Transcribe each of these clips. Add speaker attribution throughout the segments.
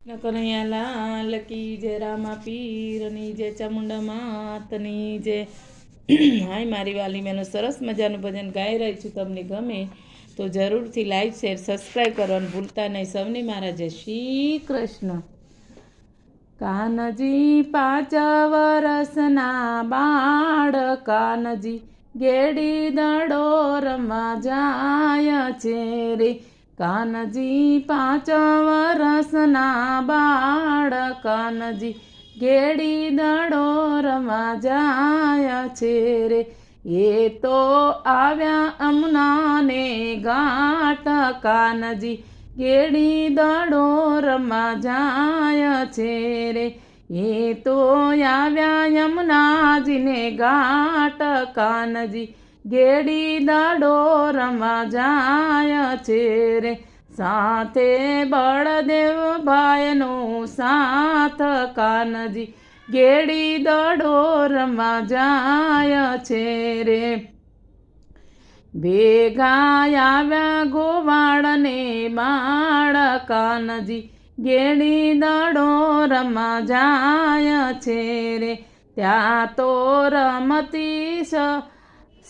Speaker 1: કનૈયા લાલ કી જય રામા પીરની જય ચામુંડા માતની જય હાય મારી વાલી મેનું સરસ મજાનું ભજન ગાઈ રહી છું તમને ગમે તો જરૂરથી લાઈક શેર સબસ્ક્રાઈબ કરવાનું ભૂલતા નહીં સૌને મારા જય શ્રી કૃષ્ણ કાનજી પાંચ વરસના બાળ કાનજી ગેડી દડો રમા જાય છે રે કાનજી પાંચ વરસના બાળ કાનજી ઘેડી દડો રમવા જાય છે રે. એ તો આવ્યા અમનાને ગાટ કાનજી ગેડી દડો રમવા જાય છે રે. એ તો આવ્યા યમુનાજીને ગાટ કાનજી ગેડી દડોરમાં જાય છે રે. સાથે બળદેવ ભાઈનો સાથ કાનજી. ગેડી દડો રમવા જાય છે રે. ભેગા આવ્યા ગોવાળને બાળ કાનજી. ગેડી દડો રમવા જાય છે રે. ત્યાં તો રમતી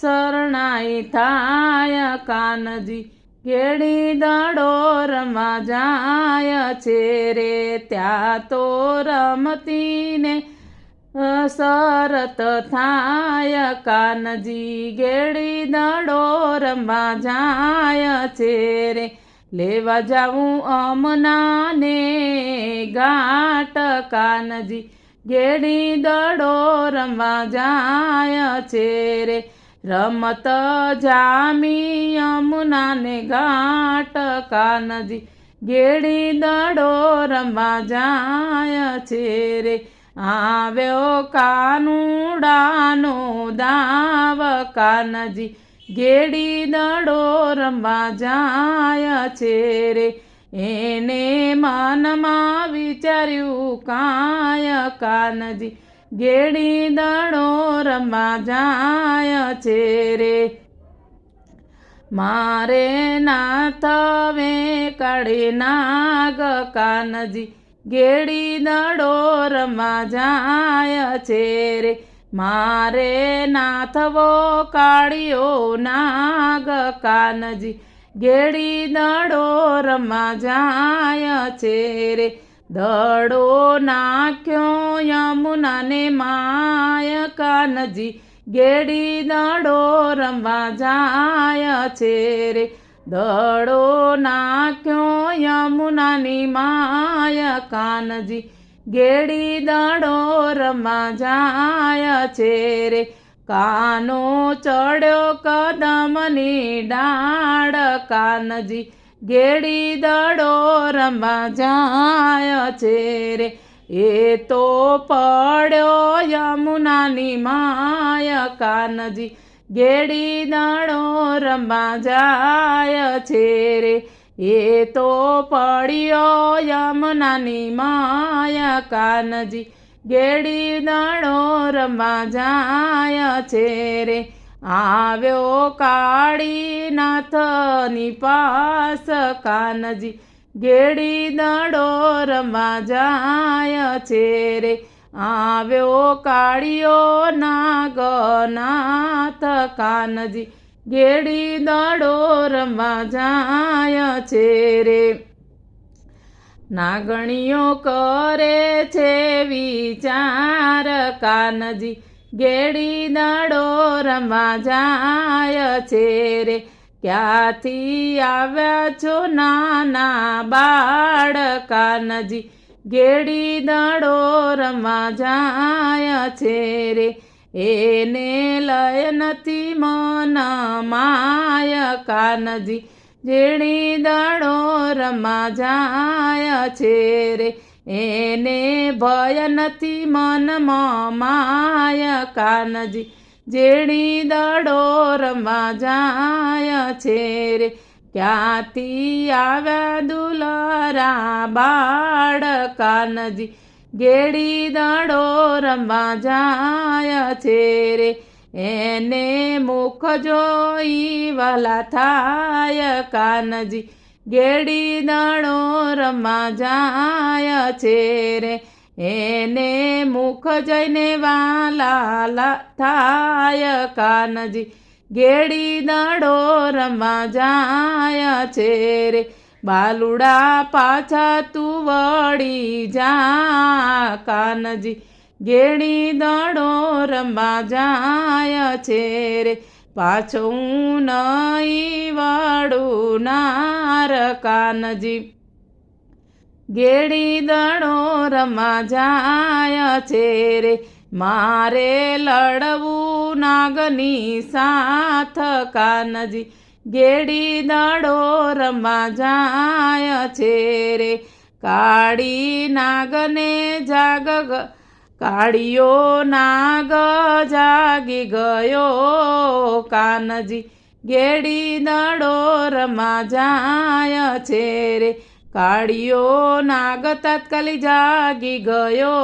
Speaker 1: શરણાઈ થાય કાનજી. ઘેડી દડોરમાં જાય છે રે, ત્યાં તો રમતીને સરત થાય કાનજી. ગેડી દડો રમવા જાય છે રે, લેવા જાઉં અમનાને ગાટ કાનજી. ઘેડી દડો રમવા જાય છે રે રમત જામી યમુનાને ઘાટ કાનજી. ગેડી દડો રમવા જાય છે રે. આવ્યો કાનુડાનો દાવ કાનજી. ગેડી દડો રમવા જાય છે રે. એને મનમાં વિચાર્યું કાય કાનજી. ગેડી દડો રમવા જાય છે રે. મારે ના તવે કાળે નાગ કાનજી. ગેડી દડો રમવા જાય છે રે. મારે નાથવો કાળિયો નાગ કાનજી. ગેડી દડો રમવા જાય છે રે. દડો નાખ્યો યમુનાને માય કાનજી. ગેડી દડો રમવા જાય છે રે. દડો નાખ્યો યમુનાની માય કાનજી. ગેડી દડો રમવા જાય છે રે. કાનો ચડ્યો કદમની ડાળ કાનજી. ગેડી દડો રમવા જાય છે રે એ તો પડ્યો યમુનાની માય કાનજી. ગેડી દડો રમવા જાય છે રે એ તો પડ્યો યમુનાની માય કાનજી. ગેડી દડો રમવા જાય છે રે આવ્યો કાળી નાથની પાસ કાનજી. ગેડી દડો રમવા જાય છે રે. આવ્યો કાળિયો નાગનાથ કાનજી. ગેડી દડો રમવા જાય છે રે. નાગણીઓ કરે છે વિચાર કાનજી. ગેડી દડો રમવા જાય છે રે ક્યાંથી આવ્યા છો નાના બાળકા કાનજી ગેડી દડો રમવા જાય છે રે એને લય નથી મન માય કાનજી જેણી દણો રમા જાય છે રે, એને ભય નથી મનમાં માય કાનજી. જેણી દડો રમા જાય છે રે, ક્યાંથી આવ્યા દુલારા બાળ કાનજી. ગેડી દડો રમા જાય છે રે એને મુખ જોઈ વાલા થાય કાનજી. ગેડી દણો રમા જાય છે રે. એને મુખ જઈને વાલા થાય કાનજી. ગેડી દડો રમા જાય છે રે. બાલુડા પાછા તું વળી જા કાનજી. ગેડી દડો રમવા જાય છે રે. પાછું નહીં વળું નાર કાનજી ગેડી દડો રમવા જાય છે રે. મારે લડવું નાગની સાથ કાનજી ગેડી દડો રમવા જાય છે રે. કાળી નાગને જાગ કાળિયો નાગ જાગી ગયો. કાનજી ગેડી દડોરમાં જાય છે રે. કાળિયો નાગ તાત્કાલિક જાગી ગયો.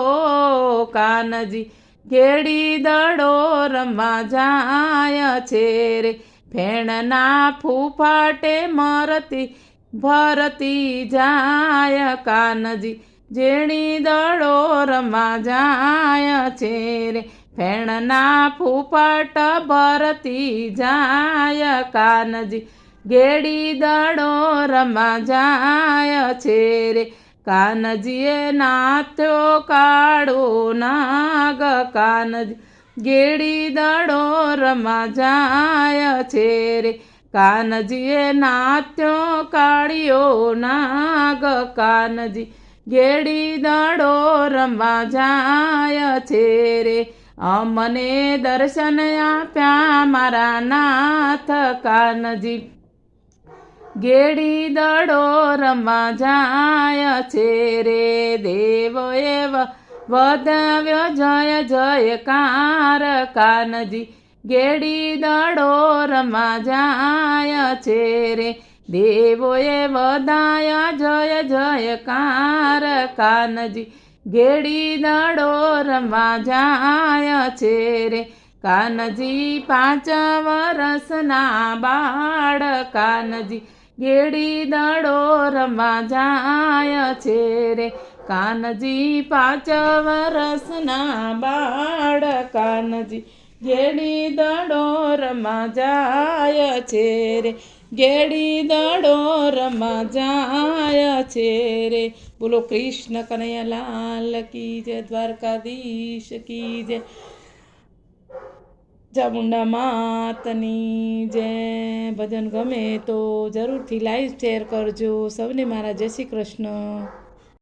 Speaker 1: કાનજી ઘેડી દડોરમાં જાય છે રે. ફેણના ફૂફાટે મરતી ભરતી જાય. કાનજી જેણી દડો રમા જાય છે રે. ફેણના ફૂપટ ભરતી જાય કાનજી. ગેડી દડો રમા જાય છે રે. કાનજીએ નાત્યો કાળો નાગ કાનજી. ગેડી દડો રમા જાય છે રે. કાનજીએ નાત્યો કાળિયો નાગ કાનજી. ગેડી દડો રમવા જાય છે રે. અમને દર્શન આપ્યા મારા નાથ કાનજી. ગેડી દડો રમવા જાય છે રે. દેવોએ એવ વધાવ્યો જય જયકાર કાનજી. ગેડી દડો રમવા જાય છે રે. દેવોએ વધાયા, જય, જયકાર. કાનજી ઘેડી દડો રમવા જાય છે રે. કાનજી પાંચ વરસના બાળ. કાનજી ઘેડી દડો રમવા જાય છે રે. કાનજી પાંચ વરસના બાળ. કાનજી ઘેડી દડો રમવા જાય છે રે. ગેડી દડો રમા જાય છે રે. બોલો, કૃષ્ણ કનૈયા લાલ કી જય, દ્વારકાધીશ કી જય. ચામુંડા માતની જય. ભજન ગમે તો જરૂરથી લાઈવ શેર કરજો. સૌને મારા જય શ્રી કૃષ્ણ.